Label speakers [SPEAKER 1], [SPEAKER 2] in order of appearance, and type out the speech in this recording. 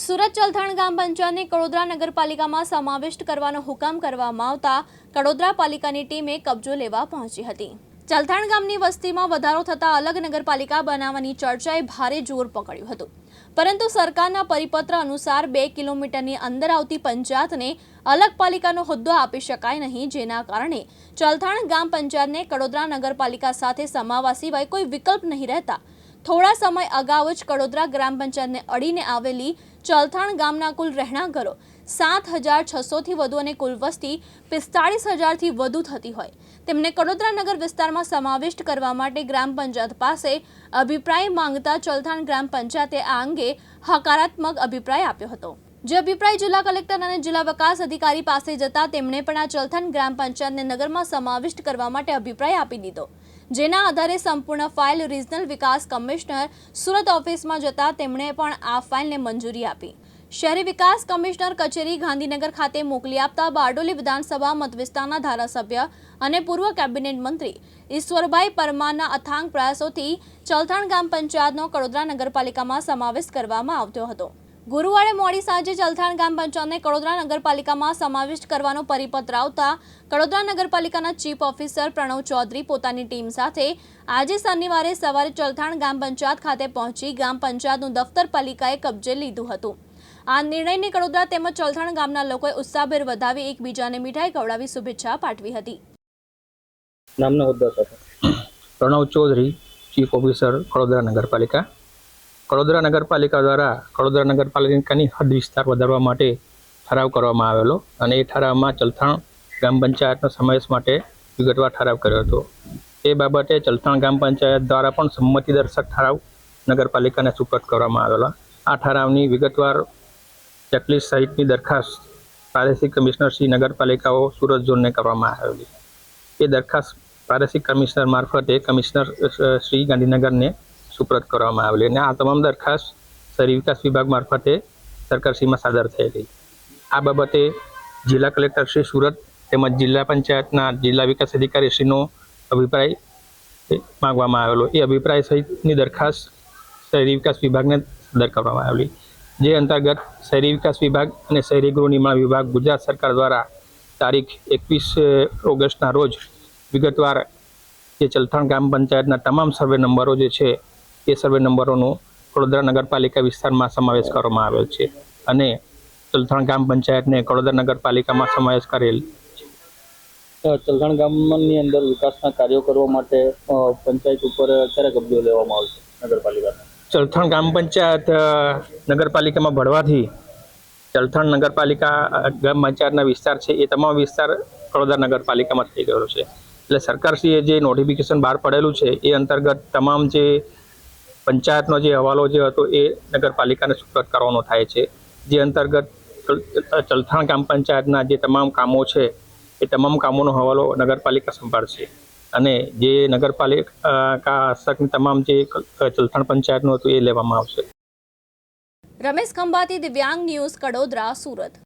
[SPEAKER 1] સુરત ચલથાણ ગામ પંચાયતને કડોદરા નગરપાલિકામાં સમાવિષ્ટ કરવાનો હુકમ કરવામાં આવતા કડોદરા પાલિકાની ટીમે કબજો લેવા પહોંચી હતી. ચલથાણ ગામની વસ્તીમાં વધારો થતાં અલગ નગરપાલિકા બનાવવાની ચર્ચાએ ભારે જોર પકડ્યું હતું. પરંતુ સરકારના પરિપત્ર અનુસાર બે કિલોમીટરની અંદર આવતી પંચાયતને અલગ પાલિકાનો હોદ્દો આપી શકાય નહીં, જેના કારણે ચલથાણ ગામ પંચાયતને કડોદરા નગરપાલિકા સાથે સમાવા સિવાય કોઈ વિકલ્પ નહીં રહેતા થોડા સમય અગાઉ જ કડોદરા ગ્રામ પંચાયતને અડીને આવેલી ચલથાણ ગામના કુલ રહેણાંકરો સાત હજાર છસોથી વધુ અને કુલ વસ્તી પિસ્તાળીસ હજારથી વધુ થતી હોય. તેમને કડોદરા નગર વિસ્તારમાં સમાવિષ્ટ કરવા માટે ગ્રામ પંચાયત પાસે અભિપ્રાય માંગતા ચલથાણ ગ્રામ પંચાયતે આ અંગે હકારાત્મક અભિપ્રાય આપ્યો હતો. જે અભિપ્રાય જિલ્લા કલેક્ટર અને જિલ્લા વિકાસ અધિકારી પાસે જતા તેમણે પણ આ ચલથાણ ગ્રામ પંચાયતને નગરમાં સમાવિષ્ટ કરવા માટે અભિપ્રાય આપી દીધો. જેના આધારે સંપૂર્ણ ફાઇલ રિજનલ વિકાસ કમિશનર સુરત ઓફિસમાં જતા તેમણે પણ આ ફાઇલને મંજૂરી આપી. શહેરી વિકાસ કમિશનર કચેરી ગાંધીનગર ખાતે મોકલી આપતા બારડોલી વિધાનસભા મતવિસ્તારના ધારાસભ્ય અને પૂર્વ કેબિનેટ મંત્રી ઈશ્વરભાઈ પરમારના અથાંગ પ્રયાસોથી ચલથાણ ગ્રામ પંચાયતનો કડોદરા નગરપાલિકામાં સમાવેશ કરવામાં આવતો હતો. ગુરુવારે મોડી સાંજે ચલથાણ ગામ પંચાયતને કડોદરા નગરપાલિકામાં સમાવિષ્ટ કરવાનો પરિપત્ર આવતા કડોદરા નગરપાલિકાના ચીફ ઓફિસર પ્રણવ ચૌધરી પોતાની ટીમ સાથે આજે શનિવારે સવારે ચલથાણ ગામ પંચાયત ખાતે પહોંચી ગામ પંચાયતનું દફતર પાલિકાએ કબજે લીધું હતું. આ નિર્ણયને કડોદરા તેમજ ચલથાણ ગામના લોકોએ ઉત્સાહભેર વધાવી એકબીજાને મીઠાઈ ખવડાવી શુભેચ્છા પાઠવી હતી.
[SPEAKER 2] નામના હોદ્દા
[SPEAKER 3] પ્રણવ ચૌધરી ચીફ ઓફિસર કડોદરા નગરપાલિકા. કડોદરા નગરપાલિકા દ્વારા કડોદરા નગરપાલિકાની હદ વિસ્તાર વધારવા માટે ઠરાવ કરવામાં આવેલો અને એ ઠરાવમાં ચલથાણ ગ્રામ પંચાયતનો સમાવેશ માટે વિગતવાર ઠરાવ કર્યો હતો. એ બાબતે ચલથાણ ગ્રામ પંચાયત દ્વારા પણ સંમતિ દર્શક ઠરાવ નગરપાલિકાને સુપરત કરવામાં આવેલા. આ ઠરાવની વિગતવાર ચેકલિસ્ટ સહિતની દરખાસ્ત પ્રાદેશિક કમિશનર શ્રી નગરપાલિકાઓ સુરત ઝોનને કરવામાં આવેલી. એ દરખાસ્ત પ્રાદેશિક કમિશનર મારફતે કમિશનર શ્રી ગાંધીનગરને સુપ્રત કરવામાં આવેલી અને આ તમામ દરખાસ્ત શહેરી વિકાસ વિભાગ મારફતે સરકારશ્રીમાં સાદર થયેલી આ બાબતે જિલ્લા કલેક્ટર શ્રી સુરત તેમજ જિલ્લા પંચાયતના જિલ્લા વિકાસ અધિકારી શ્રીનો અભિપ્રાય માંગવામાં આવેલો. એ અભિપ્રાય સહિતની દરખાસ્ત શહેરી વિકાસ વિભાગને સાદર કરવામાં આવેલી. જે અંતર્ગત શહેરી વિકાસ વિભાગ અને શહેરી ગૃહ નિર્માણ વિભાગ ગુજરાત સરકાર દ્વારા તારીખ એકવીસ ઓગસ્ટના રોજ વિગતવાર જે ચલથાણ ગ્રામ પંચાયતના તમામ સર્વે નંબરો જે છે એ સર્વે નંબરોનો વડોદરા નગરપાલિકા વિસ્તારમાં સમાવેશ કરવામાં આવેલ છે અને ચલથાણ ગામ પંચાયતને વડોદરા નગરપાલિકામાં સમાવેશ કરેલ
[SPEAKER 2] ચલથણ ગામની અંદર વિકાસના કાર્યો કરવા માટે પંચાયત ઉપર ક્યારે કબજો લેવામાં આવશે નગરપાલિકાનો
[SPEAKER 3] ચલથાણ ગ્રામ પંચાયત નગરપાલિકામાં ભળવાથી ચલથાણ નગરપાલિકા ગ્રામ પંચાયતના વિસ્તાર છે એ તમામ વિસ્તાર વડોદરા નગરપાલિકામાં થઈ ગયો છે. એટલે સરકારશ્રીએ જે નોટિફિકેશન બહાર પડેલું છે એ અંતર્ગત તમામ જે પંચાયતનો જે હવાલો જે હતો એ નગરપાલિકાને સુપ્રત કરવાનો થાય છે. જે અંતર્ગત ચલથાણ ગ્રામ પંચાયતના જે તમામ કામો છે, એ તમામ કામોનો હવાલો નગરપાલિકા સંભાળશે. અને જે નગરપાલિકા હસ્તકની તમામ જે ચલથાણ પંચાયતનું હતું એ લેવામાં આવશે.
[SPEAKER 1] રમેશ ખંભાતી, દિવ્યાંગ ન્યૂઝ, કડોદરા, સુરત.